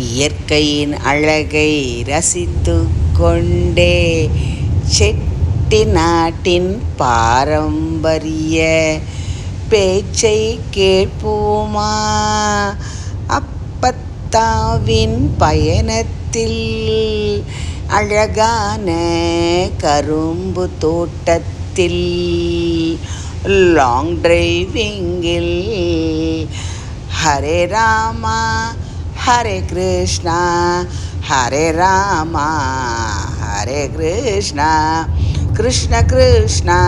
இயற்கையின் அழகை ரசித்து கொண்டே செட்டி நாட்டின் பாரம்பரிய பேச்சை கேட்போமா? அப்பத்தாவின் பயணத்தில் அழகான கரும்பு தோட்டத்தில் லாங் டிரைவிங்கில் ஹரே ராமா ஹரே கிருஷ்ணா ஹரே ராமா ஹரே கிருஷ்ணா கிருஷ்ண கிருஷ்ணா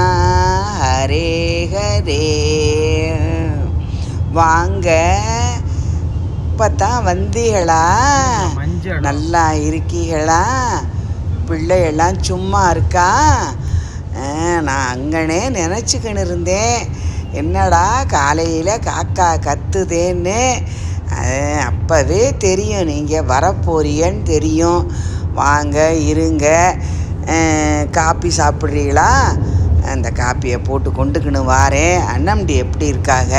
ஹரே ஹரே வாங்க இப்போத்தான் வந்தீங்களா நல்லா இருக்கீங்களா பிள்ளையெல்லாம் சும்மா இருக்கா? நான் அங்கனே நினச்சிக்கின்னு இருந்தேன். என்னடா காலையில் காக்கா கத்துதேன்னு அப்போவே தெரியும். நீங்கள் வரப்போறீங்கன்னு தெரியும். வாங்க இருங்க. காப்பி சாப்பிட்றீங்களா? அந்த காப்பியை போட்டு கொண்டுக்கின்னு வாரேன். அண்ணம்டி எப்படி இருக்காங்க?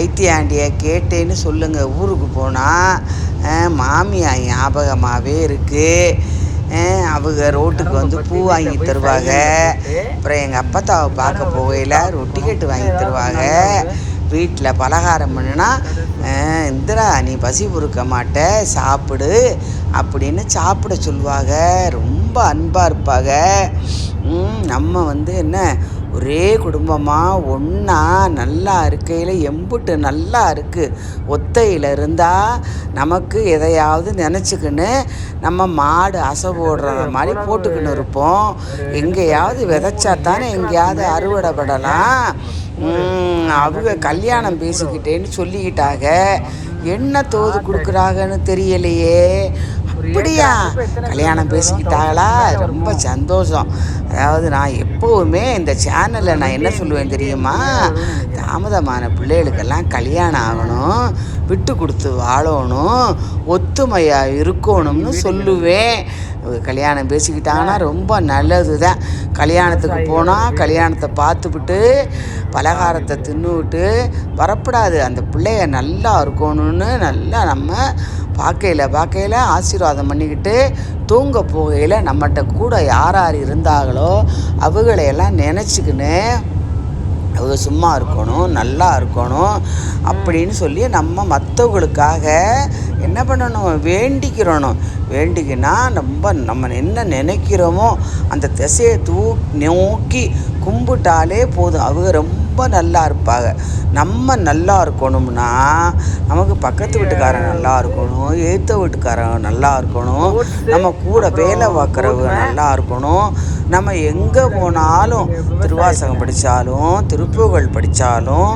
ஐத்தியாண்டியை கேட்டேன்னு சொல்லுங்கள் ஊருக்கு போனால் மாமியா ஞாபகமாகவே இருக்குது அவங்க ரோட்டுக்கு வந்து பூ வாங்கி தருவாங்க. அப்புறம் எங்கள் அப்பத்தாவை பார்க்க போகையில் ரொட்டி கட்டு வாங்கி தருவாங்க. வீட்டில் பலகாரம் பண்ணுனா இந்திரா நீ பசி பொறுக்க மாட்ட சாப்பிடு அப்படின்னு சாப்பிட சொல்லுவாங்க ரொம்ப அன்பாக இருப்பாங்க நம்ம வந்து என்ன ஒரே குடும்பமாக ஒன்றா நல்லா இருக்கையில் எம்புட்டு நல்லா இருக்குது ஒத்தையில் இருந்தால் நமக்கு எதையாவது நினச்சிக்கின்னு நம்ம மாடு அசை போடுறத மாதிரி போட்டுக்கின்னு இருப்போம். எங்கேயாவது விதைச்சா தானே எங்கேயாவது அறுவடை படலாம் அவங்க கல்யாணம் பேசிக்கிட்டேன்னு சொல்லிக்கிட்டாங்க என்ன தோது கொடுக்குறாங்கன்னு தெரியலையே. அப்படியா? கல்யாணம் பேசிக்கிட்டாங்களா ரொம்ப சந்தோஷம். அதாவது நான் எப்போவுமே இந்த சேனலில் நான் என்ன சொல்லுவேன் தெரியுமா? தாமதமான பிள்ளைகளுக்கெல்லாம் கல்யாணம் ஆகணும். விட்டு கொடுத்து வாழணும் ஒத்துமையாக இருக்கணும்னு சொல்லுவேன். கல்யாணம் பேசிக்கிட்டாங்கன்னா ரொம்ப நல்லது தான் கல்யாணத்துக்கு போனால் கல்யாணத்தை பார்த்துவிட்டு பலகாரத்தை தின்னுவிட்டு வரக்கூடாது அந்த பிள்ளைய நல்லா இருக்கணும்னு நல்லா நம்ம பார்க்கையில் பார்க்கையில் ஆசீர்வாதம் பண்ணிக்கிட்டு தூங்க போகையில் நம்மகிட்ட கூட யார் யார் இருந்தாங்களோ அவங்களையெல்லாம் நினச்சிக்கின்னு சும்மா இருக்கணும் நல்லா இருக்கணும் அப்படின்னு சொல்லி நம்ம மற்றவங்களுக்காக என்ன பண்ணணும்? வேண்டிக்கிறணும். வேண்டிக்கினா ரொம்ப நம்ம என்ன நினைக்கிறோமோ அந்த திசையை தூ நோக்கி கும்பிட்டாலே போதும். அவங்க ரொம்ப ரொம்ப நல்லா இருப்பாங்க. நம்ம நல்லா இருக்கணும்னா நமக்கு பக்கத்து வீட்டுக்காரன் நல்லா இருக்கணும் எழுத்த வீட்டுக்காரன் நல்லா இருக்கணும் நம்ம கூட வேலை பார்க்குறவங்க நல்லா இருக்கணும். நம்ம எங்கே போனாலும் திருவாசகம் படித்தாலும் திருப்புகழ் படித்தாலும்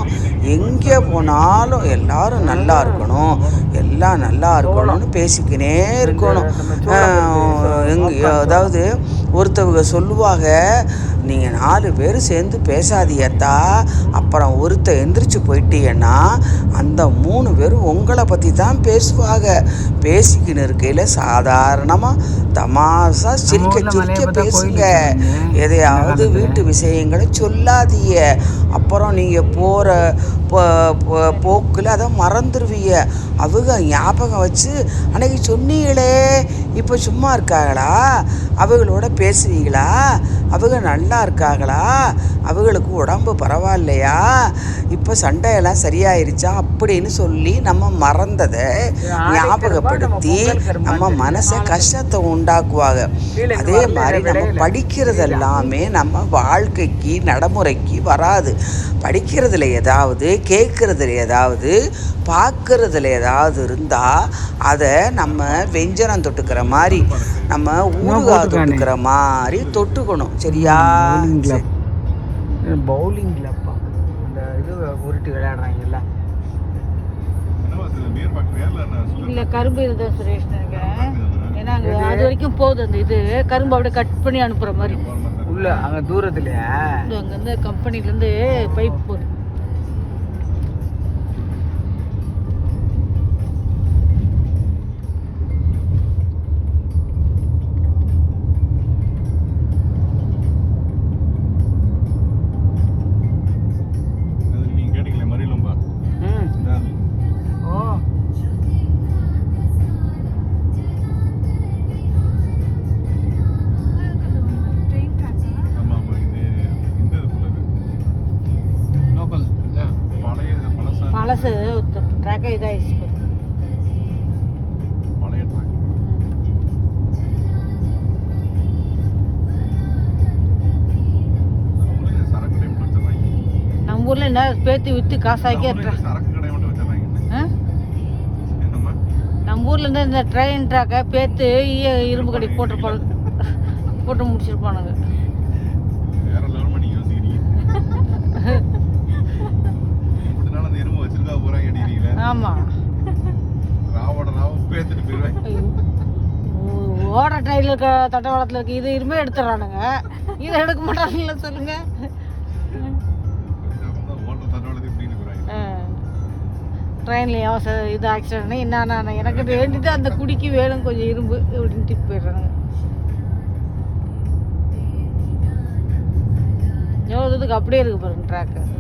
எங்கே போனாலும் எல்லாரும் நல்லா இருக்கணும். எல்லாம் நல்லா இருக்கணும்னு பேசிக்கினே இருக்கணும். ஆஹ் எங்க அதாவது ஒருத்தவங்க சொல்லுவாங்க நீங்கள் நாலு பேர் சேர்ந்து பேசாதீயத்தா அப்புறம் ஒருத்த எந்திரிச்சு போயிட்டீங்கன்னா அந்த மூணு பேரும் உங்களை பற்றி தான் பேசுவாங்க. பேசிக்கின்னு இருக்கையில் சாதாரணமாக தமாசா சிரிக்க சிரிக்க பேசுங்க. எதையாவது வீட்டு விஷயங்களை சொல்லாதீங்க. அப்புறம் நீங்கள் போகிற போக்கில் அதை மறந்துடுவீங்க அவங்க ஞாபகம் வச்சு அன்னைக்கு சொன்னீங்களே இப்போ சும்மா இருக்காங்களா? அவங்களோட பேசுவீங்களா அவங்க நல்லா இருக்காங்களா? அவங்களுக்கு உடம்பு பரவாயில்லையா? இப்போ சண்டையெல்லாம் சரியாயிருச்சா? அப்படின்னு சொல்லி நம்ம மறந்ததை ஞாபகப்படுத்தி நம்ம மனசை கஷ்டத்தை உண்டாக்குவாங்க. அதே மாதிரி நம்ம படிக்கிறது எல்லாமே நம்ம வாழ்க்கைக்கு நடைமுறைக்கு வராது. படிக்கிறதுல ஏதாவது கேட்குறதுல ஏதாவது பார்க்கறதுல ஏதாவது இருந்தால் அதை நம்ம வெஞ்சனம் தொட்டுக்கிற மாதிரி நம்ம ஊறுகாய் தொட்டுக்கிற மாதிரி தொட்டுக்கணும். சரியா? பவுலிங்கில் பவுலிங்கில்ப்பா அந்த இது உருட்டி விளையாடுறாங்கல்ல. இல்ல கரும்பு இதுதான் சுரேஷ் ஏன்னா அங்க அது வரைக்கும் போகுது அந்த இது. கரும்பு அப்படியே கட் பண்ணி அனுப்புற மாதிரி. உள்ள அங்கே தூரத்துலையா? இது அங்க இருந்து கம்பெனில இருந்து பைப் போகுது. ட்ராக்காக இதாகிடுச்சு பாரு. பழைய ட்ராக் நம்மளுக்கு சரக்கு கடை மட்டும் வச்சிடறாங்க நம்ம ஊரில் என்ன பேத்தி விற்று காசாக்கி நம்ம ஊர்ல இருந்து இந்த ட்ரெயின் ட்ராக்கை பேத்து இரும்பு கடைக்கு போட்டிருப்பாங்க. போட்டு முடிச்சிருப்பானுங்க. போயிடுவேன் ஓட ட்ரெயினில் இருக்க தட்டவாளத்தில் இருக்க இது இருமே எடுத்துடுறானுங்க இதை எடுக்க மாட்டாங்கல்ல சொல்லுங்க ஓட்ட தட்டோட இப்படின்னு போறாங்க ட்ரெயினில் அவசர இது ஆக்சிடென்ட் என்ன எனக்கு வேண்டிட்டு அந்த குடிக்கு வேணும் கொஞ்சம் இரும்பு இப்படின்ட்டு போயிடுறாங்க எவ்வளோ தூரத்துக்கு அப்படியே இருக்கு பாருங்க ட்ராக்கு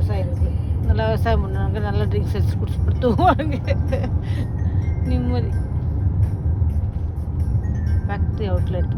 விவசாயம் இருக்குது நல்லா விவசாயம் பண்ணுவாங்க நல்லா ட்ரிங்க்ஸ் அடிச்சு குடிச்சு கொடுத்துவாங்க நிம்மதி. ஃபேக்ட்ரி அவுட்லெட்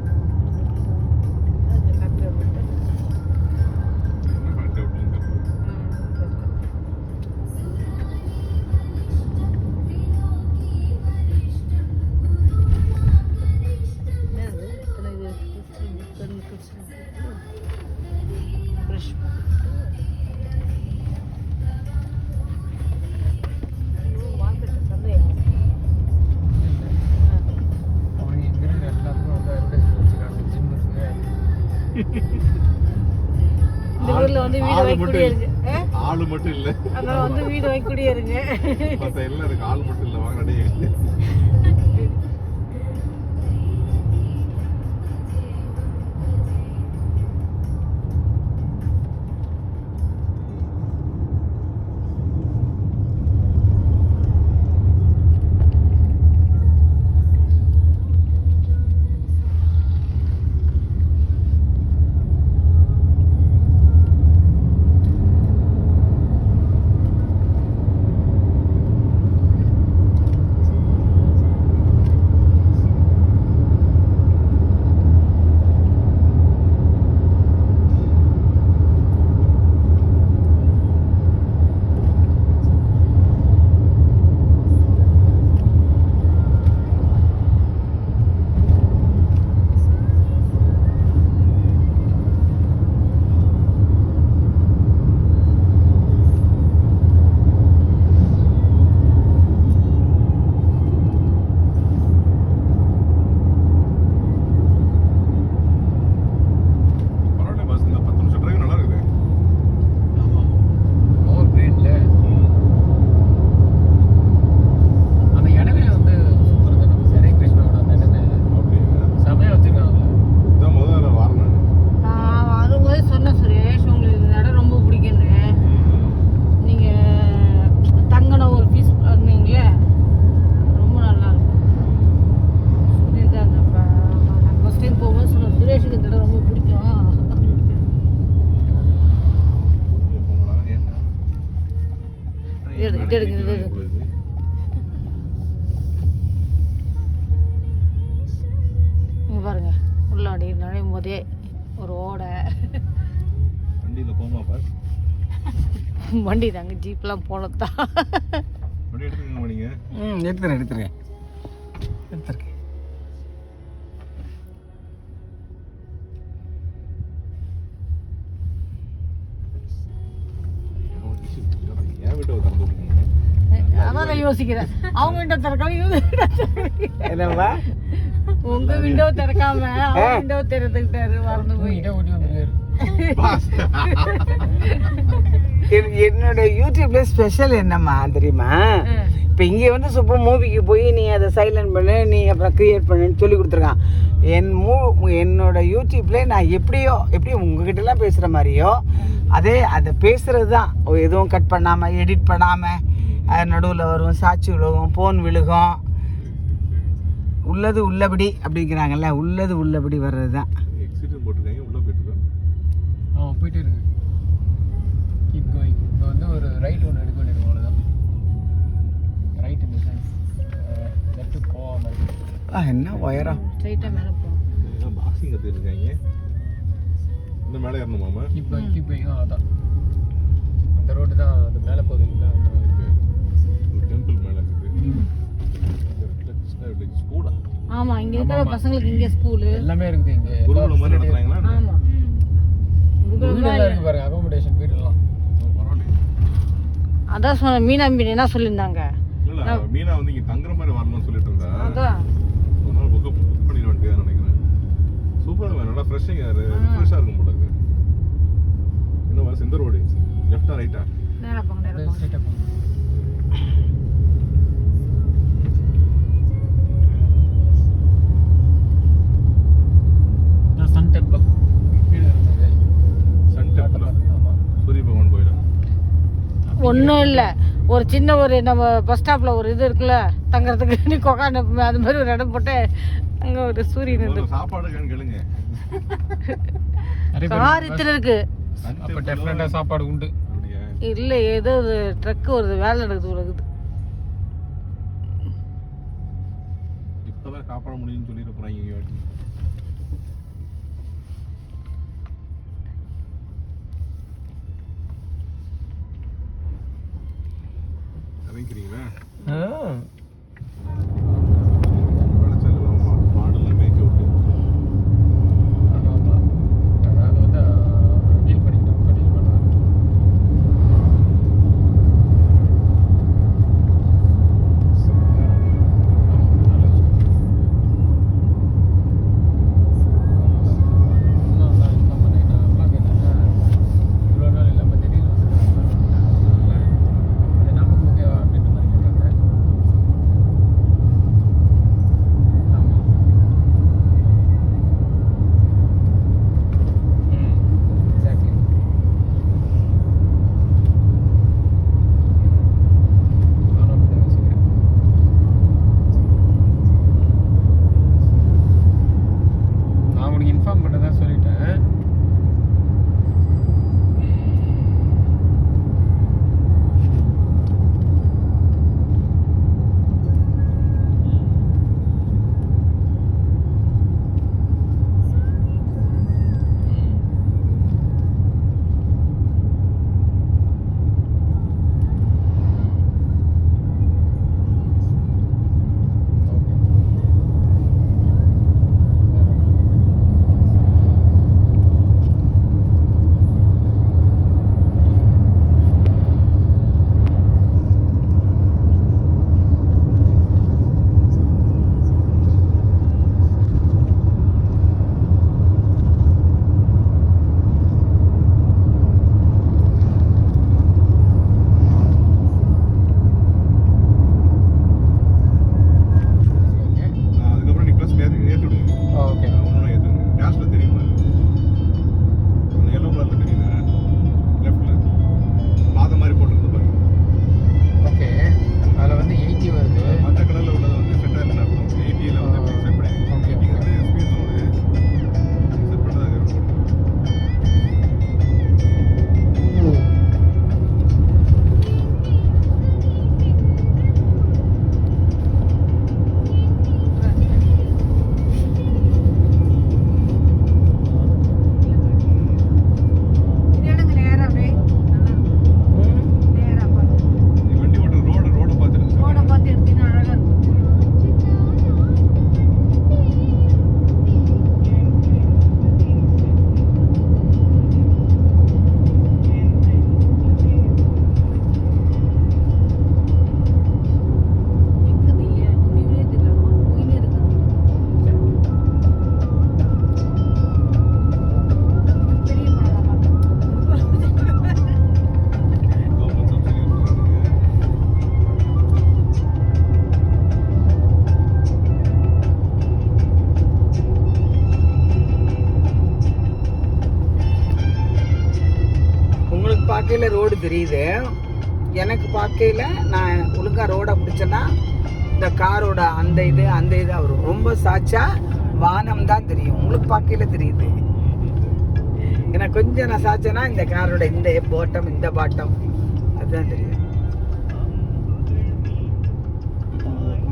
மட்டும்? ஆளு மட்டும் இல்ல. அதனால வந்து வீடு வைக்கக்கூடிய இருங்க மத்த எல்லாம் இருக்கு ஆள் மட்டும் இல்ல. வாங்க வண்டி தாங்க ஜீப்லாம் நீங்க? ம் எடுத்துறேன் எடுத்துறேன் எடுத்துருக்கேன். அதான் நான் யோசிக்கிறேன். அவங்க விண்டோ திறக்காம. என்னவா உங்க விண்டோ திறக்காம அவங்க விண்டோ திறந்துக்கிட்டாரு மறந்து போய் என்னோட யூடியூப்ல ஸ்பெஷல் என்னம்மா தெரியுமா இப்போ இங்கே வந்து சூப்பர் மூவிக்கு போய் நீ அதை சைலண்ட் பண்ணு நீ அப்புறம் கிரியேட் பண்ணுன்னு சொல்லி கொடுத்துருக்கான். என் மூ என்னோட யூடியூப்ல நான் எப்படியோ எப்படி உங்ககிட்டலாம் பேசுகிற மாதிரியோ அதே அதை பேசுறது தான் எதுவும் கட் பண்ணாமல் எடிட் பண்ணாமல் நடுவில் வரும் சாட்சி விழுகும் ஃபோன் விழுகும். உள்ளது உள்ளபடி அப்படிங்கிறாங்கல்ல உள்ளது உள்ளபடி வர்றது தான் எக்ஸிட் போட்டிருக்காங்க உள்ள போயிட்டு இருக்கோம் ஆ போயிட்டே இருக்கு. கீப் கோயிங் இப்போ வந்து ஒரு ரைட் ஒன்று எடுக்க வேண்டியது அவ்வளோதான் ரைட் இந்த சென்ஸ் லெஃப்ட் போகாமல் ஆ என்ன உயரம் ஸ்ட்ரைட்டாக மேலே போகும் பாக்ஸிங் கற்றுருக்காங்க இன்னும் மேலே ஏறணுமாமா கீப் கோயிங் கீப் கோயிங் அதான். அந்த ரோடு தான் அது மேலே போகுது அந்த ஒரு டெம்பிள் மேலே இருக்குது. ஸ்கூலா ஆமாம் இங்கே இருக்கிற பசங்களுக்கு இங்கே ஸ்கூலு எல்லாமே இருக்குது இங்கே. குருகுலம் மாதிரி நடத்துறாங்களா ஆமாம் வீடெல்லாம் இருக்கு பாருங்க அகாமடேஷன் வீடெல்லாம் அதான் சொன்ன மீனா மீன் என்ன சொல்லியிருந்தாங்க? இல்ல மீனா வந்து இங்க தங்குற மாதிரி வரணும்னு சொல்லிட்டு இருந்தா. அதான். ஒரு நாள் புக் புக் பண்ணிட வேண்டியதா நினைக்கிறேன். சூப்பரா இருக்கும் நல்லா ஃப்ரெஷ்ஷிங் ஃப்ரெஷ்ஷா இருக்கும் போல இருக்கு. என்ன வர எந்த ரோடு லெஃப்டா ரைட்டா போங்க போங்க. ஒன்றும் இல்லை. ஒரு சின்ன ஒரு நம்ம பஸ் ஸ்டாப்பில் ஒரு இது இருக்குல்ல தங்குறதுக்கு நீ கொக்கான அது மாதிரி ஒரு இடம் போட்டு அங்கே ஒரு சூரியன் இருந்து சாப்பாடு காரியத்தில் இருக்கு சாப்பாடு உண்டு. இல்லை ஏதோ ஒரு ட்ரக்கு வருது வேலை நடக்குது உலகுது இப்பதான் சாப்பிட முடியும்னு சொல்லிட்டு incrível, né? தெரியுது. எனக்கு பார்க்கையில் நான் ஒழுங்காக ரோடை பிடிச்சேன்னா இந்த காரோட அந்த இது அந்த இது அவர் ரொம்ப சாச்சா வானம் தான் தெரியும். உங்களுக்கு பார்க்கையில் தெரியுது. ஏன்னா கொஞ்சம் நான் சாச்சேன்னா இந்த காரோட இந்த போட்டம் இந்த பாட்டம் அதுதான் தெரியும்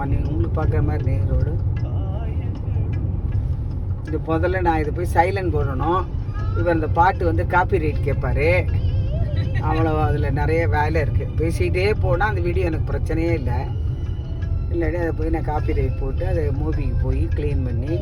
மணி உங்களுக்கு பார்க்குற மாதிரி நேர் ரோடு. இது முதல்ல நான் இது போய் சைலண்ட் போடணும். இவர் அந்த பாட்டு வந்து காப்பி ரைட் கேட்பாரு அவ்வளோ அதில் நிறைய வேலை இருக்குது பேசிக்கிட்டே போனால் அந்த வீடியோ எனக்கு பிரச்சனையே இல்லை. இல்லாட்டி அதை போய் நான் காப்பி ரைட் போட்டு அதை மூவிக்கு போய் க்ளீன் பண்ணி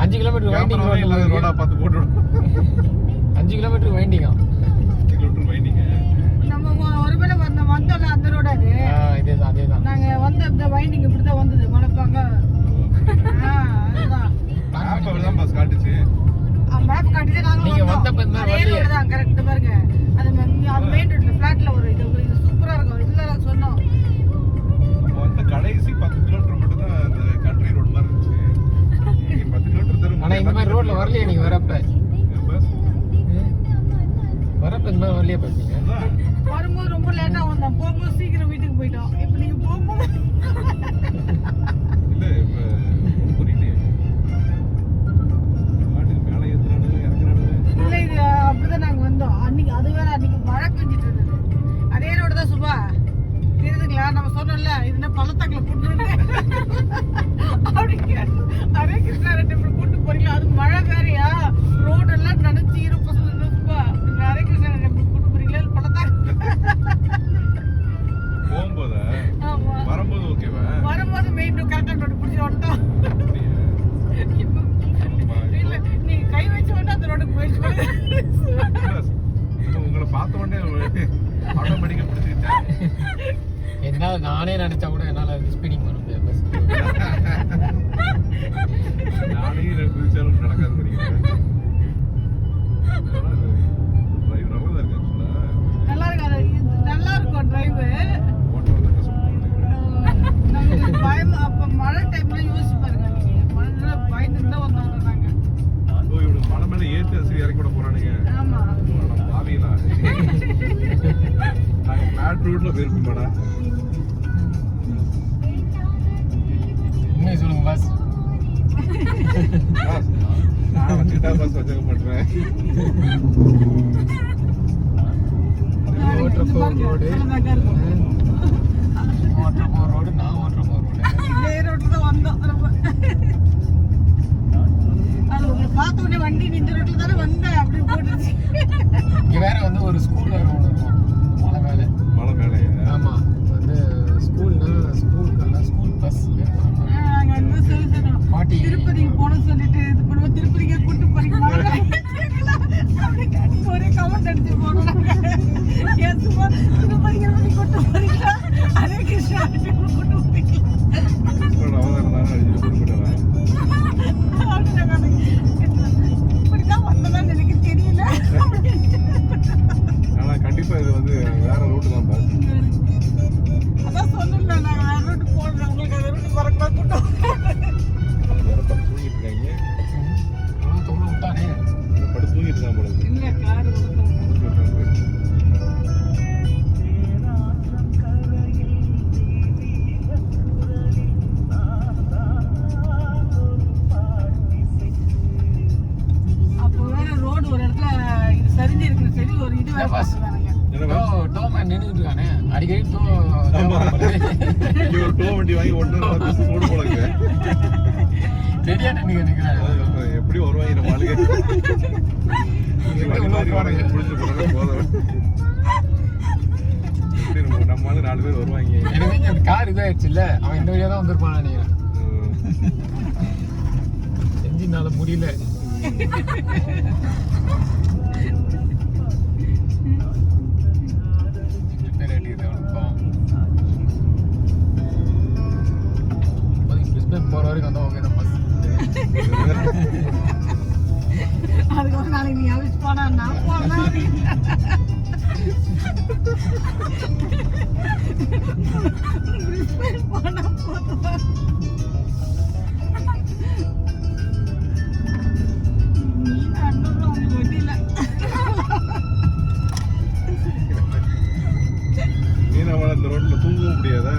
அஞ்சு கிலோமீட்டர் வைண்டிங் ரோடு அஞ்சு கிலோமீட்டர் வைண்டிங்கா நம்ம மொ- ஒருவேளை வந்த வந்தோம்ல அந்த ரோடு அது. இதே தான் அதே தான் நாங்க வந்த இந்த வைண்டிங் இப்படி தான் வந்தது மலைப்பாங்க ஆ, அதுதான். மேப் காட்டிதான் நாங்க நீங்க. வந்தப்ப இந்த தான் கரெக்ட் பாருங்க. அது அது மெயின் ரோட்ல ஃபிளாட்ல ஒரு இது சூப்பரா இருக்கும். இதுல நான் சொன்னோம் கடைசி பத்து கிலோமீட்டர் மட்டும் தான் அந்த கண்ட்ரி ரோடு மாதிரி பத்து கிலோமீட்டர் தரும் ஆனால் இந்த மாதிரி ரோட்டில் வரலையே நீங்கள் வரப்ப. வரப்ப இந்த மாதிரி வரலையே வரும்போது ரொம்ப லேட்டா வந்தோம். போகும்போது சீக்கிரம் வீட்டுக்கு போயிட்டோம். இப்போ நீங்க போகும்போது இல்ல இப்ப புரியலையே. பாட்டுக்கு மேலே ஏத்துறானுங்க இறக்குறானுங்க. இல்ல இது அப்படிதான் நாங்க வந்தோம். அன்னைக்கு அது வேற அன்னைக்கு மழை பெஞ்சிட்டு இருந்தது. அதே ரோடு தான் சுபா. தெரியுதுங்களா? நம்ம சொன்னோம்ல இது என்ன பள்ளத்தாக்குல போட்டு அரே கிருஷ்ணா ரெண்டு பேரும் கூட்டு போறீங்களா? அது மழை வேறையா? ரோடு எல்லாம் நினைச்சு இருப்ப எப்பா நீங்க ஹரிகிருஷ்ணன் எப்படி கூட்டு போறீங்களா? பணத்தா? போகும்போதா? ஆமா. வரும்போது ஓகேவா வரும்போது மெயின் கரெக்டா ரோடு பிடிச்சி வந்துட்டோம் இல்ல நீங்க கை வச்சு வந்து அந்த ரோடுக்கு போயிடுச்சு உங்களை பார்த்த உடனே ஆட்டோமேட்டிக்கா பிடிச்சிக்கிட்டேன் என்னால நானே நினைச்சா வண்டி நின்ற ரோட்ல தானே வந்தேன் அப்படி போட்டுச்சு. இங்க வேற வந்து ஒரு ஸ்கூல் வேற ஒன்று இருக்கும் மலை மேலே. மலை மேலே. ஆமா. வந்து ஸ்கூல்னா ஸ்கூலுக்கெல்லாம் ஸ்கூல் பஸ் நாங்க வந்து சொல்லிட்டோம் பாட்டி. திருப்பதிக்கு போகணும்னு சொல்லிட்டு இது பண்ணுவோம் திருப்பதிக்கு கூட்டு போறீங்க ஒரே கமெண்ட் அடிச்சு போனோம் நாங்க ஏன் சும்மா இந்த வழியா தான் வந்திருப்பான் நினைக்கிறேன். செஞ்சினால முடியல. போகிற வரைக்கும் வந்தால் ஓகே தான் பஸ் அதுக்கப்புறம் நாளைக்கு நீ அழைச்சு போனா நான் போனா நீ நம்மள அந்த ரோட்ல தூங்க முடியாதா?